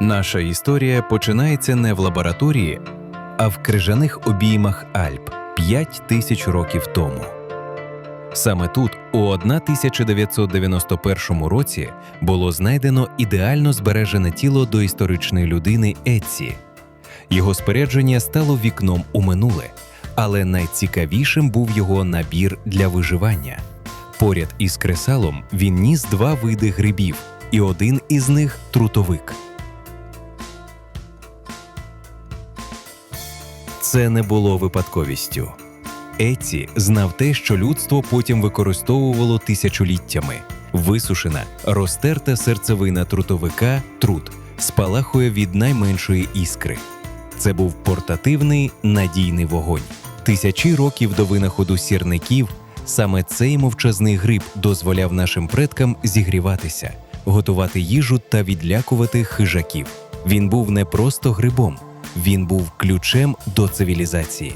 Наша історія починається не в лабораторії, а в крижаних обіймах Альп 5 тисяч років тому. Саме тут, у 1991 році, було знайдено ідеально збережене тіло доісторичної людини Еці. Його спорядження стало вікном у минуле, але найцікавішим був його набір для виживання. Поряд із кресалом він ніс два види грибів, і один із них трутовик. Це не було випадковістю. Еці знав те, що людство потім використовувало тисячоліттями. Висушена, розтерта серцевина трутовика трут спалахує від найменшої іскри. Це був портативний надійний вогонь. Тисячі років до винаходу сірників саме цей мовчазний гриб дозволяв нашим предкам зігріватися, готувати їжу та відлякувати хижаків. Він був не просто грибом, він був ключем до цивілізації.